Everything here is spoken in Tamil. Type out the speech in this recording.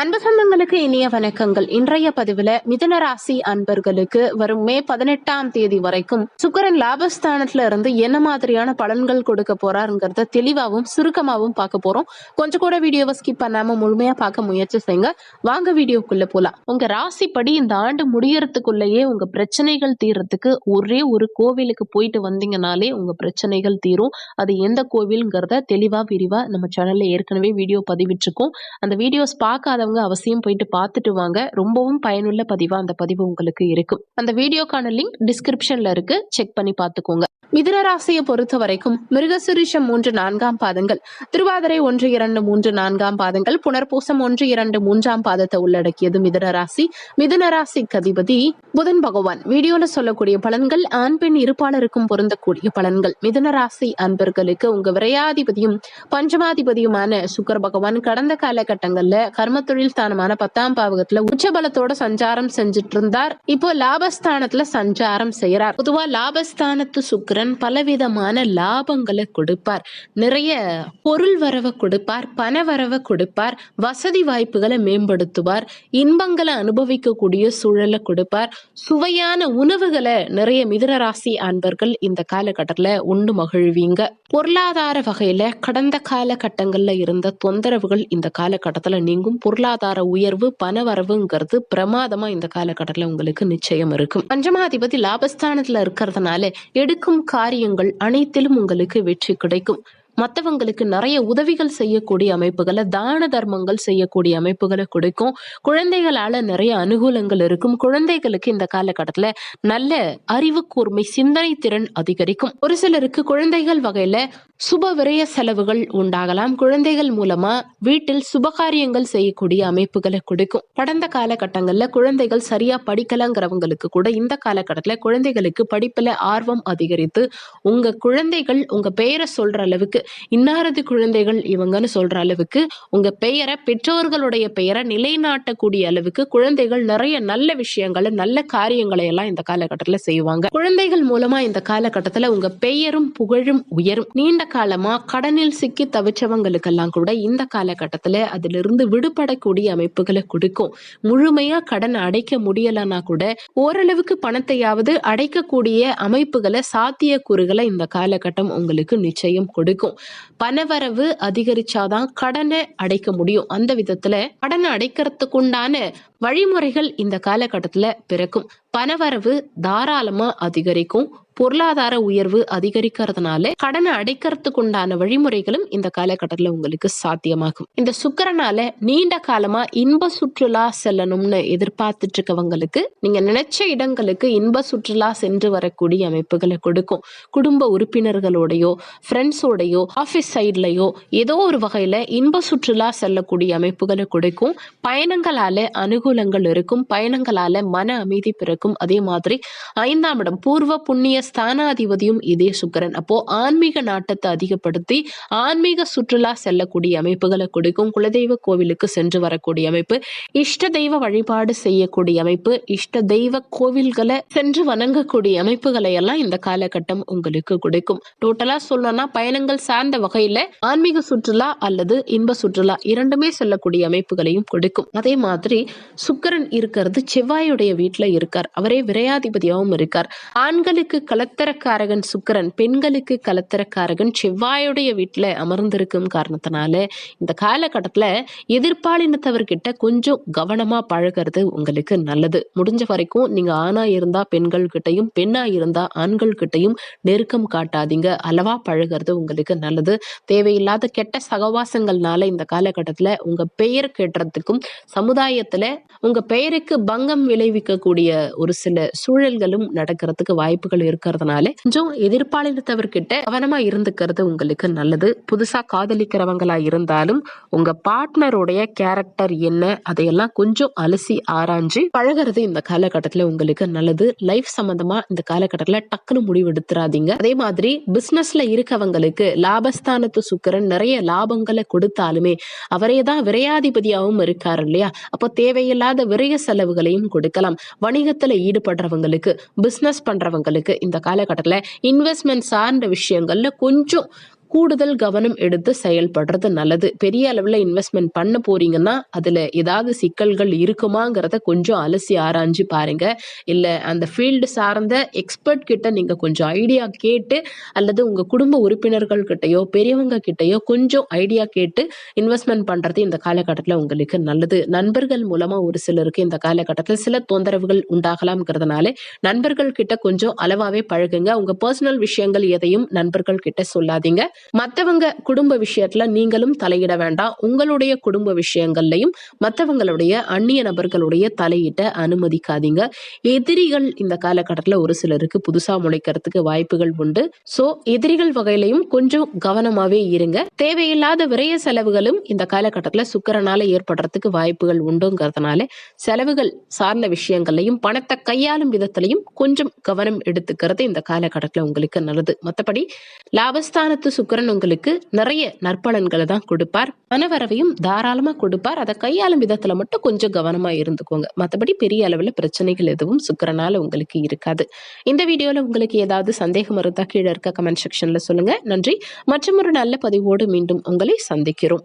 அன்பு சொந்தங்களுக்கு இனிய வணக்கங்கள். இன்றைய பதிவுல மிதனராசி அன்பர்களுக்கு வரும் மே பதினெட்டாம் தேதி வரைக்கும் சுக்கரன் லாபஸ்தானத்துல இருந்து என்ன மாதிரியான பலன்கள் கொடுக்க போறாருங்கிறத தெளிவாகவும் சுருக்கமாகவும் பார்க்க போறோம். கொஞ்சம் கூட வீடியோவை ஸ்கிப் பண்ணாம முழுமையா பார்க்க முயற்சி செய்யுங்க. வாங்க வீடியோக்குள்ள போலாம். உங்க ராசிப்படி இந்த ஆண்டு முடியறதுக்குள்ளேயே உங்க பிரச்சனைகள் தீர்றதுக்கு ஒரே ஒரு கோவிலுக்கு போயிட்டு வந்தீங்கனாலே உங்க பிரச்சனைகள் தீரும். அது எந்த கோவில்ங்கிறத தெளிவா விரிவா நம்ம சேனல்ல ஏற்கனவே வீடியோ பதிவிட்டிருக்கோம். அந்த வீடியோஸ் பார்க்காத பார்க்காதவங்க அவசியம் போயிட்டு பார்த்துட்டு வாங்க. ரொம்பவும் பயனுள்ள பதிவா அந்த பதிவு உங்களுக்கு இருக்கும். அந்த வீடியோக்கான லிங்க் டிஸ்கிரிப்ஷன்ல இருக்கு. செக் பண்ணி பார்த்துக்கோங்க. மிதுன ராசியை பொறுத்த வரைக்கும் மிருகசுரிஷம் மூன்று நான்காம் பாதங்கள் திருவாதிரை ஒன்று இரண்டு மூன்று நான்காம் பாதங்கள் புனர்பூசம் ஒன்று இரண்டு மூன்றாம் பாதத்தை உள்ளடக்கியது மிதுன ராசி மிதுன ராசிக்கு அதிபதி புதன் பகவான். வீடியோல சொல்லக்கூடிய பலன்கள் ஆண் பெண் இருப்பாளருக்கும் பொருந்தக்கூடிய பலன்கள். மிதுன ராசி அன்பர்களுக்கு உங்க விரையாதிபதியும் பஞ்சமாதிபதியுமான சுக்கர பகவான் கடந்த காலகட்டங்கள்ல கர்ம தொழில் ஸ்தானமான பத்தாம் பாவகத்துல உச்சபலத்தோட சஞ்சாரம் செஞ்சுட்டு இருந்தார் இப்போ லாபஸ்தானத்துல சஞ்சாரம் செய்யறார் பொதுவா லாபஸ்தானத்து சுக்கரன் பலவிதமான லாபங்களை கொடுப்பார். நிறைய பொருள் வரவை கொடுப்பார் பண வரவை கொடுப்பார் வசதி வாய்ப்புகளை மேம்படுத்துவார் இன்பங்களை அனுபவிக்கக்கூடிய சூழலை கொடுப்பார். சுவையான உணவுகளை நிறைய மிதனராசி அன்பர்கள் இந்த காலகட்டத்துல உண்டு மகிழ்வீங்க. பொருளாதார வகையில கடந்த காலகட்டங்கள்ல இருந்த தொந்தரவுகள் இந்த காலகட்டத்துல நீங்கும். பொருளாதார உயர்வு பணவரவுங்கிறது பிரமாதமா இந்த காலகட்டத்துல உங்களுக்கு நிச்சயம் இருக்கும். பஞ்சமாதிபதி லாபஸ்தானத்துல இருக்கிறதுனால எடுக்கும் காரியங்கள் அனைத்திலும் உங்களுக்கு வெற்றி கிடைக்கும். மற்றவங்களுக்கு நிறைய உதவிகள் செய்யக்கூடிய அமைப்புகளை தான தர்மங்கள் செய்யக்கூடிய அமைப்புகளை கொடுக்கும். குழந்தைகளால நிறைய அனுகூலங்கள் இருக்கும். குழந்தைகளுக்கு இந்த காலகட்டத்துல நல்ல அறிவு கூர்மை சிந்தனை திறன் அதிகரிக்கும். ஒரு சிலருக்கு குழந்தைகள் வகையில சுப விரய செலவுகள் உண்டாகலாம். குழந்தைகள் மூலமா வீட்டில் சுபகாரியங்கள் செய்யக்கூடிய அமைப்புகளை கொடுக்கும். கடந்த காலகட்டங்கள்ல குழந்தைகள் சரியா படிக்கலங்கிறவங்களுக்கு கூட இந்த காலகட்டத்துல குழந்தைகளுக்கு படிப்புல ஆர்வம் அதிகரித்து உங்க குழந்தைகள் உங்க பெயரை சொல்ற அளவுக்கு இன்னாரது குழந்தைகள் இவங்கன்னு சொல்ற அளவுக்கு உங்க பெயரை பெற்றோர்களுடைய பெயரை நிலைநாட்டக்கூடிய அளவுக்கு குழந்தைகள் நிறைய நல்ல விஷயங்களை நல்ல காரியங்களை எல்லாம் இந்த காலகட்டத்துல செய்வாங்க. குழந்தைகள் மூலமா இந்த காலகட்டத்துல உங்க பெயரும் புகழும் உயரும். நீண்ட காலமா கடனில் சிக்கி தவிச்சவங்களுக்கெல்லாம் கூட இந்த காலகட்டத்துல அதிலிருந்து விடுபடக்கூடிய அமைப்புகளை கொடுக்கும். முழுமையா கடன் அடைக்க முடியலன்னா கூட ஓரளவுக்கு பணத்தையாவது அடைக்கக்கூடிய அமைப்புகளை சாத்தியக்கூறுகளை இந்த காலகட்டம் உங்களுக்கு நிச்சயம் கொடுக்கும். பணவரவு அதிகரிச்சாதான் கடனை அடைக்க முடியும். அந்த விதத்துல கடனை அடைக்கிறதுக்கு உண்டான வழிமுறைகள் இந்த காலகட்டத்துல பிறக்கும். பணவரவு தாராளமா அதிகரிக்கும். பொருளாதார உயர்வு அதிகரிக்கிறதுனால கடனை அடைக்கிறதுக்கு உண்டான வழிமுறைகளும் இந்த காலகட்டத்துல உங்களுக்கு சாத்தியமாகும். இந்த சுக்கரனால நீண்ட காலமா இன்ப சுற்றுலா செல்லணும்னு எதிர்பார்த்துட்டு இருக்கவங்களுக்கு நீங்க நினைச்ச இடங்களுக்கு இன்ப சுற்றுலா சென்று வரக்கூடிய அமைப்புகளை கொடுக்கும். குடும்ப உறுப்பினர்களோடையோ ஃப்ரெண்ட்ஸோடையோ ஆஃபீஸ் சைட்லயோ ஏதோ ஒரு வகையில இன்ப சுற்றுலா செல்லக்கூடிய அமைப்புகளை கொடுக்கும். பயணங்களால அனுகூலங்கள் இருக்கும். பயணங்களால மன அமைதி பிறக்கும். அதே மாதிரி ஐந்தாம் இடம் பூர்வ புண்ணிய ஸ்தானாதிபதியும் இதே சுக்கரன். அப்போ ஆன்மீக நாட்டத்தை அதிகப்படுத்தி ஆன்மீக சுற்றுலா செல்லக்கூடிய அமைப்புகளை கொடுக்கும் குலதெய்வ கோவிலுக்கு சென்று வரக்கூடிய அமைப்பு இஷ்ட தெய்வ வழிபாடு செய்யக்கூடிய அமைப்பு இஷ்ட தெய்வ கோவில்களை சென்று வணங்கக்கூடிய அமைப்புகளை எல்லாம் இந்த காலகட்டம் உங்களுக்கு கொடுக்கும். டோட்டலா சொல்லணும்னா பயணங்கள் சார்ந்த வகையில ஆன்மீக சுற்றுலா அல்லது இன்ப சுற்றுலா இரண்டுமே செல்லக்கூடிய அமைப்புகளையும் கொடுக்கும். அதே மாதிரி சுக்கரன் இருக்கிறது செவ்வாயுடைய வீட்டுல இருக்கார். அவரே விரையாதிபதியாகவும் இருக்கார். ஆண்களுக்கு கலத்தரக்காரகன் சுக்கரன் பெண்களுக்கு கலத்தரக்காரகன் செவ்வாயுடைய வீட்டில் அமர்ந்திருக்கும் காரணத்தினால இந்த காலகட்டத்தில் எதிர்பாலினத்தவர்கிட்ட கொஞ்சம் கவனமாக பழகிறது உங்களுக்கு நல்லது. முடிஞ்ச வரைக்கும் நீங்கள் ஆணாக இருந்தால் பெண்கள் கிட்டையும் இருந்தால் இருந்தா ஆண்கள் கிட்டையும் நெருக்கம் காட்டாதீங்க. அளவாக பழகிறது உங்களுக்கு நல்லது. தேவையில்லாத கெட்ட சகவாசங்கள்னால இந்த காலகட்டத்தில் உங்கள் பெயர் கெட்டுறதுக்கும் சமுதாயத்தில் உங்கள் பெயருக்கு பங்கம் விளைவிக்கக்கூடிய ஒரு சில சூழல்களும் நடக்கிறதுக்கு வாய்ப்புகள் இருக்கிறதுனால கொஞ்சம் எதிர்பாலினத்தவர்கிட்ட கவனமா இருந்துக்கிறது உங்களுக்கு நல்லது. புதுசா காதலிக்கிறவங்களா இருந்தாலும் உங்க பார்ட்னருடைய கேரக்டர் என்ன அதையெல்லாம் கொஞ்சம் அலசி ஆராய்ஞ்சு பழகிறது இந்த காலகட்டத்துல உங்களுக்கு நல்லது. லைஃப் சம்பந்தமா இந்த காலகட்டத்துல டக்குன்னு முடிவெடுத்துறாதீங்க அதே மாதிரி பிசினஸ்ல இருக்கவங்களுக்கு லாபஸ்தானத்து சுக்கரன் நிறைய லாபங்களை கொடுத்தாலுமே அவரே தான் விரையாதிபதியாகவும் இருக்காரு இல்லையா? அப்போ தேவையில்லாத விரைய செலவுகளையும் கொடுக்கலாம். வணிகத்துல ஈடுபடுறவங்களுக்கு பிசினஸ் பண்றவங்களுக்கு இந்த காலகட்டத்தில் இன்வெஸ்ட்மெண்ட் சார்ந்த விஷயங்கள்ல கொஞ்சம் கூடுதல் கவனம் எடுத்து செயல்படுறது நல்லது. பெரிய அளவில் இன்வெஸ்ட்மெண்ட் பண்ண போறீங்கன்னா அதில் ஏதாவது சிக்கல்கள் இருக்குமாங்கிறத கொஞ்சம் அலசி ஆராய்ஞ்சு பாருங்க. இல்லை அந்த ஃபீல்டு சார்ந்த எக்ஸ்பர்ட் கிட்ட நீங்கள் கொஞ்சம் ஐடியா கேட்டு அல்லது உங்கள் குடும்ப உறுப்பினர்கள் கிட்டயோ பெரியவங்க கிட்டயோ கொஞ்சம் ஐடியா கேட்டு இன்வெஸ்ட்மெண்ட் பண்ணுறது இந்த காலகட்டத்தில் உங்களுக்கு நல்லது. நண்பர்கள் மூலமாக ஒரு சிலருக்கு இந்த காலகட்டத்தில் சில தொந்தரவுகள் உண்டாகலாம்ங்கிறதுனால நண்பர்கள் கிட்ட கொஞ்சம் அளவாகவே பழகுங்க. உங்கள் பர்சனல் விஷயங்கள் எதையும் நண்பர்கள் கிட்ட சொல்லாதீங்க. மத்தவங்க குடும்ப விஷயத்துல நீங்களும் தலையிட வேண்டாம். உங்களுடைய குடும்ப விஷயங்கள்லையும் மத்தவங்களுடைய அந்நிய நபர்களுடைய தலையிட்ட அனுமதிக்காதீங்க. எதிரிகள் இந்த காலகட்டத்தில் ஒரு சிலருக்கு புதுசா முளைக்கிறதுக்கு வாய்ப்புகள் உண்டு. சோ எதிரிகள் வகையிலையும் கொஞ்சம் கவனமாவே இருங்க. தேவையில்லாத விரைய செலவுகளும் இந்த காலகட்டத்தில் சுக்கரனால ஏற்படுறதுக்கு வாய்ப்புகள் உண்டுங்கிறதுனால செலவுகள் சார்ந்த விஷயங்கள்லையும் பணத்தை கையாளும் விதத்திலையும் கொஞ்சம் கவனம் எடுத்துக்கிறது இந்த காலகட்டத்தில் உங்களுக்கு நல்லது. மற்றபடி லாபஸ்தானத்து சுக்கரன் உங்களுக்கு நிறைய நற்பலன்களை தான் கொடுப்பார். பணவரவையும் தாராளமா கொடுப்பார். அதை கையாளும் விதத்துல மட்டும் கொஞ்சம் கவனமா இருந்துக்கோங்க. மற்றபடி பெரிய அளவுல பிரச்சனைகள் எதுவும் சுக்கரனால உங்களுக்கு இருக்காது. இந்த வீடியோல உங்களுக்கு ஏதாவது சந்தேகம் இருந்தா கீழே இருக்க கமெண்ட் செக்ஷன்ல சொல்லுங்க. நன்றி. மற்றும் ஒரு நல்ல பதிவோடு மீண்டும் உங்களை சந்திக்கிறோம்.